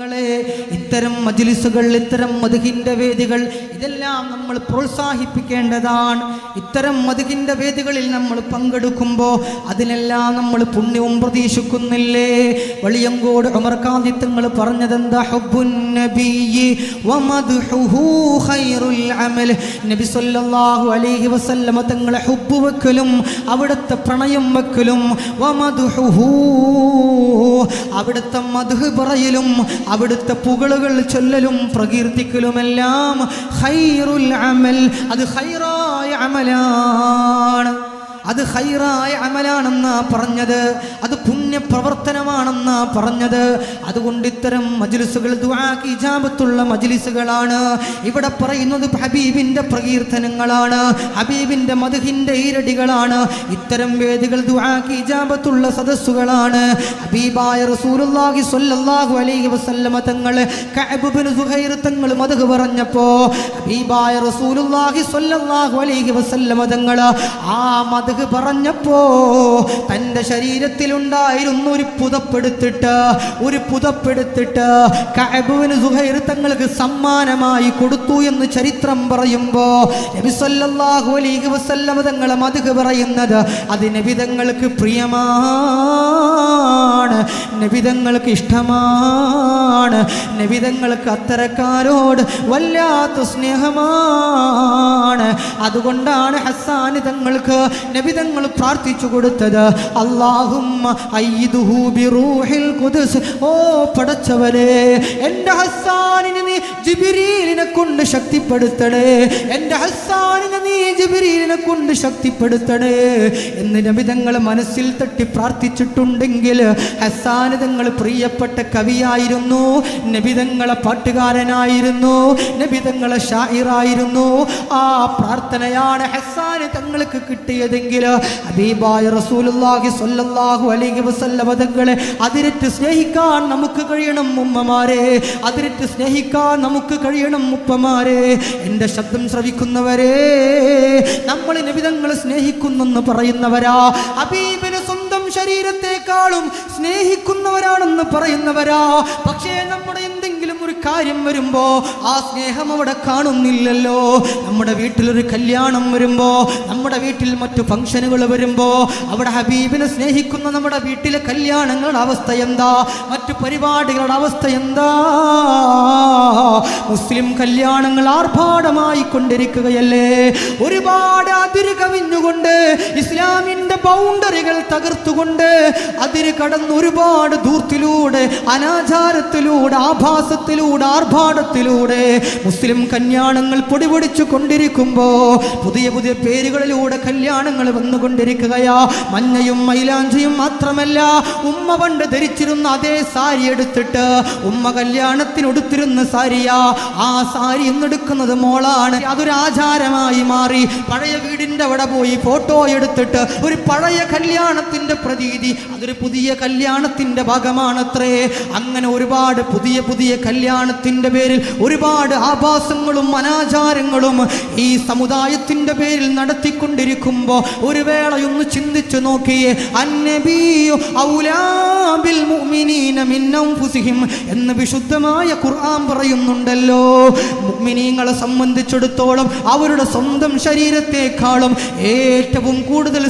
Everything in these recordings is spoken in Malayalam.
സഹോദരങ്ങളെ ഇത്തരം മജ്ലിസുകൾ ഇത്തരം മധുഹിന്റെ വേദികൾ ഇതെല്ലാം നമ്മൾ പ്രോത്സാഹിപ്പിക്കേണ്ടതാണ്. ഇത്തരം മധുഹിന്റെ വേദികളിൽ നമ്മൾ പങ്കെടുക്കുമ്പോൾ അതിനെല്ലാം നമ്മൾ പുണ്യവും പ്രതീക്ഷിക്കുന്നില്ലേ? വളിയങ്കോട് അമർക്കാദിത്യങ്ങൾ പറഞ്ഞതെന്താ? നബി അലൈഹി വസല്ലമ തങ്ങളെ വെക്കലും അവിടുത്തെ പ്രണയം വെക്കലും. അവിടുത്തെ മധു പറയലും അവിടുത്തെ പുകളുകൾ ചൊല്ലലും പ്രകീർത്തിക്കലുമെല്ലാം ഖൈറുൽ അമൽ. അത് ഹൈറായ അമലാണ്. അത് ഹൈറായ അമലാണെന്നാ പറഞ്ഞത്. അത് പുണ്യപ്രവർത്തനമാണെന്നാ പറഞ്ഞത്. അതുകൊണ്ട് ഇത്തരം മജ്ലിസുകൾ ദുആക്ക് ഇജാബത്തുള്ള മജ്ലിസുകളാണ്. ഇവിടെ പറയുന്നത് ഹബീബിന്റെ പ്രകീർത്തനങ്ങളാണ്. ഹബീബിന്റെ മധുഹിന്റെ ഈരടികളാണ്. ഇത്തരം വേദികൾ ദുആക്ക് സദസ്സുകളാണ്. ഹബീബായ റസൂലുള്ളാഹി സ്വല്ലല്ലാഹു അലൈഹി വസല്ലമ തങ്ങൾ കഅബ് സുഹൈർ തങ്ങൾ മധു പറഞ്ഞപ്പോ ഹബീബായ റസൂലുള്ളാഹി സ്വല്ലല്ലാഹു അലൈഹി വസല്ലമ തങ്ങൾ ആ മധു പറഞ്ഞപ്പോ തന്റെ ശരീരത്തിലുണ്ടായിരുന്ന ഒരു പുതപ്പെടുത്തിട്ട് ഒരു പുതപ്പെടുത്തിട്ട് കഅബുവിന് സുഹൈർ തങ്ങൾക്ക് സമ്മാനമായി കൊടുത്തു എന്ന് ചരിത്രം പറയുമ്പോ നബി സല്ലല്ലാഹു അലൈഹി വസല്ലമ തങ്ങളെ മധു പറയുന്നത് അത് നബിതങ്ങൾക്ക് പ്രിയമാണ് നബിതങ്ങൾക്ക് ഇഷ്ടമാണ് നബിതങ്ങൾക്ക് അത്തരക്കാരോട് വല്ലാത്ത സ്നേഹമാണ്. അതുകൊണ്ടാണ് ഹസ്സാൻ തങ്ങൾക്ക് നബിതങ്ങൾ പ്രാർത്ഥിച്ചു കൊടുത്തത് ഖുദ്സ്. ഓ പടച്ചവരെ എന്റെ ഹസ്സാനിനെ നീ ജിബിരീലിനെ കൊണ്ട് ശക്തിപ്പെടുത്തണേ എന്റെ ഹസ്സാനിനെ നീ ജിബിരീലിനെ കൊണ്ട് ശക്തിപ്പെടുത്തണേ എന്ന് നബിതങ്ങൾ മനസ്സിൽ തട്ടി പ്രാർത്ഥിച്ചിട്ടുണ്ടെങ്കിൽ ഹസ്സാൻ തങ്ങൾ പ്രിയപ്പെട്ട കവിയായിരുന്നു നബിതങ്ങളെ പാട്ടുകാരനായിരുന്നു നബിതങ്ങളെ ഷായിറായിരുന്നു. ആ പ്രാർത്ഥനയാണ് ഹസ്സാൻ തങ്ങൾക്ക് കിട്ടിയതെങ്കിൽ ഹബീബായ റസൂലുള്ളാഹി സ്വല്ലല്ലാഹു അലൈഹി വസല്ലമ തങ്ങളെ അതിരറ്റ് സ്നേഹിക്കാൻ നമുക്ക് കഴിയണം ഉമ്മമാരെ. അതിരറ്റ് സ്നേഹിക്കാൻ നമുക്ക് കഴിയണം ഉപ്പമാരെ. എന്റെ ശബ്ദം ശ്രവിക്കുന്നവരെ നമ്മൾ നബിതങ്ങളെ സ്നേഹിക്കുന്നെന്ന് പറയുന്നവരാ. സ്വന്തം ശരീരത്തെക്കാളും സ്നേഹിക്കുന്നവരാണെന്ന് പറയുന്നവരാ. പക്ഷേ നമ്മുടെ എന്തെങ്കിലും ഒരു കാര്യം വരുമ്പോ ആ സ്നേഹം അവിടെ കാണുന്നില്ലല്ലോ. നമ്മുടെ വീട്ടിലൊരു കല്യാണം വരുമ്പോ നമ്മുടെ വീട്ടിൽ മറ്റു ഫംഗ്ഷനുകൾ വരുമ്പോ അവിടെ ഹബീബിനെ സ്നേഹിക്കുന്ന നമ്മുടെ വീട്ടിലെ കല്യാണങ്ങളുടെ അവസ്ഥ എന്താ? മറ്റു പരിപാടികളുടെ അവസ്ഥ എന്താ? മുസ്ലിം കല്യാണങ്ങൾ ആർഭാടമായി കൊണ്ടിരിക്കുകയല്ലേ? ഒരുപാട് അതിര് കവിഞ്ഞുകൊണ്ട് ഇസ്ലാമിന്റെ ബൗണ്ടറികൾ തകർത്തുകൊണ്ട് അതിര് കടന്ന് ഒരുപാട് ദൂർത്തിലൂടെ അനാചാരത്തിലൂടെ ആഭാസത്തിലൂടെ ആർഭാടത്തിലൂടെ മുസ്ലിം കല്യാണങ്ങൾ പൊടിപൊടിച്ചു കൊണ്ടിരിക്കുമ്പോ പുതിയ പുതിയ പേരുകളിലൂടെ കല്യാണങ്ങൾ വന്നുകൊണ്ടിരിക്കുകയാ. മഞ്ഞയും മൈലാഞ്ചിയും മാത്രമല്ല ഉമ്മ പണ്ട് ധരിച്ചിരുന്ന അതേ സാരി എടുത്തിട്ട് ഉമ്മ കല്യാണത്തിന് ഉടുത്തിരുന്ന സാരിയാ. ആ സാരി ഇന്നെടുക്കുന്നത് മോളാണ്. അതൊരു ആചാരമായി മാറി. പഴയ വീടിന്റെ അവിടെ പോയി ഫോട്ടോ എടുത്തിട്ട് ഒരു പഴയ കല്യാണത്തിന്റെ പ്രതീതി അതൊരു പുതിയ കല്യാണത്തിന്റെ ഭാഗമാണത്രേ. അങ്ങനെ ഒരുപാട് പുതിയ പുതിയ കല്യാണത്തിന്റെ പേരിൽ ഒരുപാട് ആഭാസങ്ങളും അനാചാരങ്ങളും ഈ സമുദായത്തിന്റെ പേരിൽ നടത്തിക്കൊണ്ടിരിക്കുമ്പോൾ ഒരു വേളയൊന്ന് ചിന്തിച്ചു നോക്കിയേ. അന്നബിയു ഔലാബിൽ എന്ന് വിശുദ്ധമായ ഖുർആൻ പറയുന്നുണ്ടല്ലോ. മുഅ്മിനീങ്ങളെ സംബന്ധിച്ചിടത്തോളം അവരുടെ സ്വന്തം ശരീരത്തെക്കാളും ഏറ്റവും കൂടുതൽ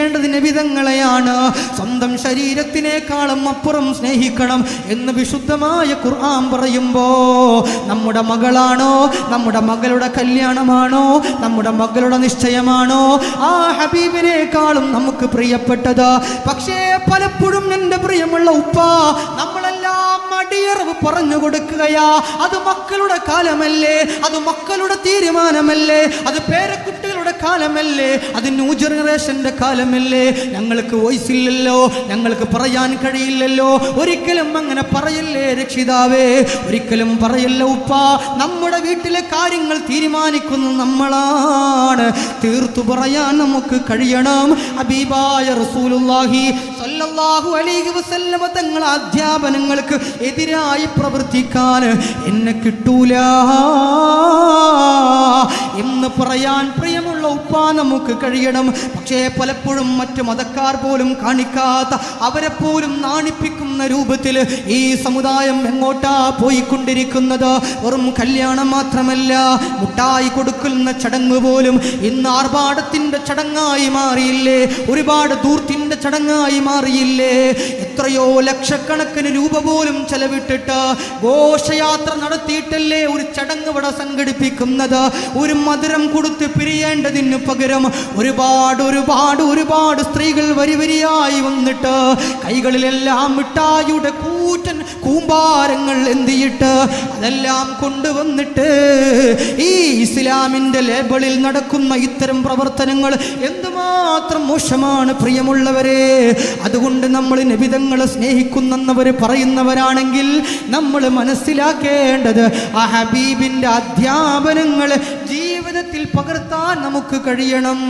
സ്നേഹിക്കേണ്ടത് നബിതങ്ങളെയാണ് സ്വന്തം ശരീരത്തിനേക്കാളും അപ്പുറം സ്നേഹിക്കണം എന്ന് വിശുദ്ധമായ ഖുർആൻ പറയുമ്പോൾ നമ്മുടെ മകളാണോ നമ്മുടെ മകളുടെ കല്യാണമാണോ നമ്മുടെ മകളുടെ നിശ്ചയമാണോ ആ ഹബീബിനേക്കാളും നമുക്ക് പ്രിയപ്പെട്ടത്. പക്ഷേ പലപ്പോഴും എന്റെ പ്രിയമുള്ള ഉപ്പ നമ്മളെല്ലാം മടിയറവ് പറഞ്ഞു കൊടുക്കുകയാ. അത് മക്കളുടെ കാലമല്ലേ? അത് മക്കളുടെ തീരുമാനമല്ലേ? അത് പേരക്കുട്ടികളുടെ കാലമല്ലേ? അത് ന്യൂ ജനറേഷന്റെ കാലമല്ലേ? ഞങ്ങൾക്ക് വോയിസ് ഇല്ലല്ലോ. ഞങ്ങൾക്ക് പറയാൻ കഴിയില്ലല്ലോ. ഒരിക്കലും അങ്ങനെ പറയല്ലേ രക്ഷിതാവേ? ഒരിക്കലും പറയല്ല ഉപ്പ. നമ്മുടെ വീട്ടിലെ കാര്യങ്ങൾ തീരുമാനിക്കുന്നത് നമ്മളാണ്. തീർത്തു പറയാൻ നമുക്ക് കഴിയണം. അബീബായ റസൂലുല്ലാഹി സല്ലല്ലാഹു അലൈഹി വസല്ലമ തങ്ങൾ അധ്യാപനങ്ങൾക്ക് എതിരായി പ്രവർത്തിക്കാൻ എന്നെ കിട്ടൂല. എന്ന് പറയാൻ പ്രിയമുള്ള ഉപ്പ നമുക്ക് കഴിയണം. പക്ഷേ പലപ്പോഴും മറ്റു മതക്കാർ പോലും കാണിക്കാത്ത അവരെ പോലും നാണിപ്പിക്കുന്ന രൂപത്തിൽ ഈ സമുദായം എങ്ങോട്ടാ പോയിക്കൊണ്ടിരിക്കുന്നത്? വെറും കല്യാണം മാത്രമല്ല മുട്ടായി കൊടുക്കുന്ന ചടങ്ങ് പോലും ഇന്ന് ആർഭാടത്തിന്റെ ചടങ്ങായി മാറിയില്ലേ? ഒരുപാട് ദൂർത്തിന്റെ ചടങ്ങായി മാറിയില്ലേ? എത്രയോ ലക്ഷക്കണക്കിന് രൂപ പോലും ചെലവിട്ടിട്ട് ഘോഷയാത്ര നടത്തിയിട്ടല്ലേ ഒരു ചടങ്ങ് ഇവിടെ സംഘടിപ്പിക്കുന്നത്? ഒരു മധുരം കൊടുത്ത് പിരിയേണ്ടതിന് പകരം ഒരുപാട് ഒരുപാട് ഒരുപാട് സ്ത്രീകൾ വരി വരിയായി വന്നിട്ട് കൈകളിലെല്ലാം മിഠായിയുടെ കൂറ്റൻ കൂമ്പാരങ്ങൾ എന്തിയിട്ട് അതെല്ലാം കൊണ്ടുവന്നിട്ട് ഈ ഇസ്ലാമിന്റെ ലേബിളിൽ നടക്കുന്ന ഇത്തരം പ്രവർത്തനങ്ങൾ എന്തുമാത്രം മോശമാണ് പ്രിയമുള്ളവരെ? അതുകൊണ്ട് നമ്മൾ നബിതങ്ങളെ സ്നേഹിക്കുന്നവർ പറയുന്നവരാണെങ്കിൽ നമ്മൾ മനസ്സിലാക്കേണ്ടത് ആ ഹബീബിന്റെ അധ്യാപനങ്ങൾ ജീവിതത്തിൽ പകർത്താൻ നമുക്ക് കഴിയണം.